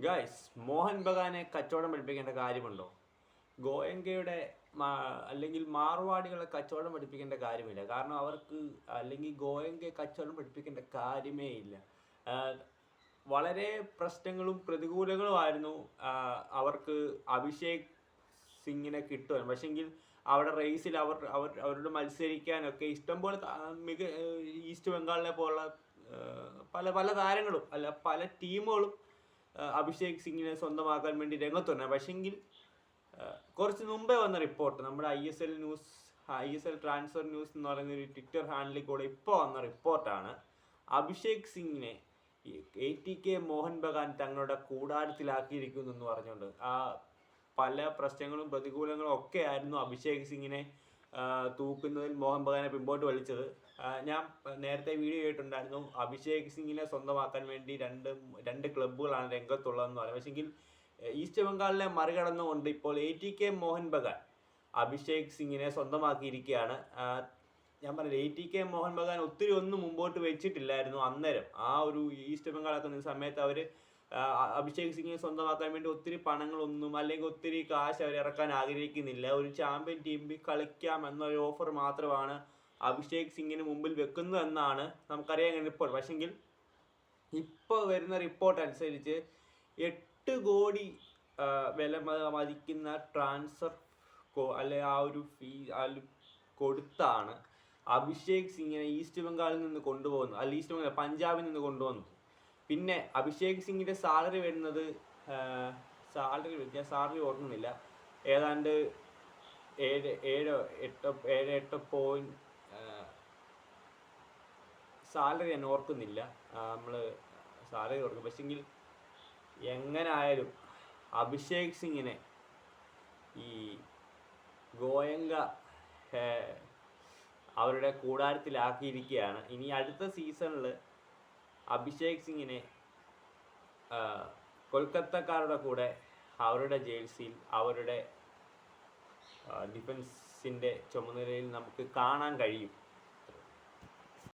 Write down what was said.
Guys Mohan ബഗാനെ കച്ചവടം പഠിപ്പിക്കേണ്ട കാര്യമുണ്ടോ? ഗോയങ്കയുടെ അല്ലെങ്കിൽ മാർവാടികളെ കച്ചവടം പഠിപ്പിക്കേണ്ട കാര്യമില്ല. കാരണം അവർക്ക് അല്ലെങ്കിൽ ഗോയങ്കയെ കച്ചവടം പഠിപ്പിക്കേണ്ട കാര്യമേ ഇല്ല. വളരെ പ്രശ്നങ്ങളും പ്രതികൂലങ്ങളുമായിരുന്നു അവർക്ക് അഭിഷേക് സിംഗിനെ കിട്ടുവാൻ. പക്ഷെങ്കിൽ അവിടെ റേസിൽ അവർ അവർ അവരോട് മത്സരിക്കാനൊക്കെ ഇഷ്ടംപോലെ മിക ഈസ്റ്റ് ബംഗാളിനെ പോലുള്ള പല പല താരങ്ങളും അല്ല പല ടീമുകളും അഭിഷേക് സിംഗിനെ സ്വന്തമാക്കാൻ വേണ്ടി രംഗത്തുണ്ട്. പക്ഷെങ്കിൽ എങ്കിൽ കുറച്ച് മുമ്പേ വന്ന റിപ്പോർട്ട് നമ്മുടെ I S L news I S L transfer news എന്ന് പറയുന്ന ഒരു ട്വിറ്റർ ഹാൻഡിൽ കൂടെ ഇപ്പോൾ വന്ന റിപ്പോർട്ടാണ്. അഭിഷേക് സിംഗിനെ A T K Mohun Bagan തങ്ങളുടെ കൂടാരത്തിലാക്കിയിരിക്കുന്നു എന്ന് പറഞ്ഞുകൊണ്ട് ആ പല പ്രശ്നങ്ങളും പ്രതികൂലങ്ങളും ഒക്കെ ആയിരുന്നു അഭിഷേക് സിംഗിനെ തൂക്കുന്നതിൽ മോഹൻ ബഗാനെ പിമ്പോട്ട് വലിച്ചത്. ഞാൻ നേരത്തെ വീഡിയോ ചെയ്തിട്ടുണ്ടായിരുന്നു അഭിഷേക് സിംഗിനെ സ്വന്തമാക്കാൻ വേണ്ടി രണ്ട് രണ്ട് ക്ലബ്ബുകളാണ് രംഗത്തുള്ളതെന്ന് പറയുന്നത് പക്ഷെങ്കിൽ ഈസ്റ്റ് ബംഗാളിനെ മറികടന്നുകൊണ്ട് ഇപ്പോൾ A T K Mohun Bagan Abhishek സിംഗിനെ സ്വന്തമാക്കിയിരിക്കുകയാണ്. ഞാൻ പറഞ്ഞില്ല A T K Mohun Bagan ഒത്തിരി ഒന്നും മുമ്പോട്ട് വെച്ചിട്ടില്ലായിരുന്നു അന്നേരം. ആ ഒരു ഈസ്റ്റ് ബംഗാളൊക്കെ നിന്ന സമയത്ത് അവർ അഭിഷേക് സിംഗിനെ സ്വന്തമാക്കാൻ വേണ്ടി ഒത്തിരി പണങ്ങളൊന്നും അല്ലെങ്കിൽ ഒത്തിരി കാശ് അവർ ഇറക്കാൻ ആഗ്രഹിക്കുന്നില്ല. ഒരു ചാമ്പ്യൻ ടീമിൽ കളിക്കാം എന്നൊരു ഓഫർ മാത്രമാണ് അഭിഷേക് സിംഗിന് മുമ്പിൽ വെക്കുന്നത് വെക്കുന്നതെന്നാണ് നമുക്കറിയാൻ റിപ്പോർട്ട് പക്ഷെങ്കിൽ ഇപ്പോൾ വരുന്ന റിപ്പോർട്ട് അനുസരിച്ച് എട്ട് കോടി വില മതിക്കുന്ന ട്രാൻസ്ഫർ കോ അല്ലെ ആ ഒരു ഫീ കൊടുത്താണ് അഭിഷേക് സിംഗിനെ ഈസ്റ്റ് ബംഗാളിൽ നിന്ന് കൊണ്ടുപോകുന്നത്. അല്ല ഈസ്റ്റ് ബംഗാൾ പഞ്ചാബിൽ നിന്ന് കൊണ്ടുവന്നത് പിന്നെ അഭിഷേക് സിംഗിന്റെ സാലറി വരുന്നത് സാലറി ഞാൻ സാലറി ഓർക്കുന്നില്ല. ഏതാണ്ട് ഏഴ് ഏഴോ എട്ടോ ഏഴ് എട്ടോ പോയിന്റ് സാലറി ഞാൻ ഓർക്കുന്നില്ല. നമ്മൾ സാലറി ഓർക്കും പക്ഷെങ്കിൽ എങ്ങനായാലും അഭിഷേക് സിംഗിനെ ഈ ഗോയങ്ക അവരുടെ കൂടാരത്തിലാക്കിയിരിക്കുകയാണ്. ഇനി അടുത്ത സീസണിൽ അഭിഷേക് സിംഗിനെ കൊൽക്കത്തക്കാരുടെ കൂടെ അവരുടെ ജേഴ്സിയിൽ അവരുടെ ഡിഫൻസിന്റെ ചുമതലയിൽ നമുക്ക് കാണാൻ കഴിയും.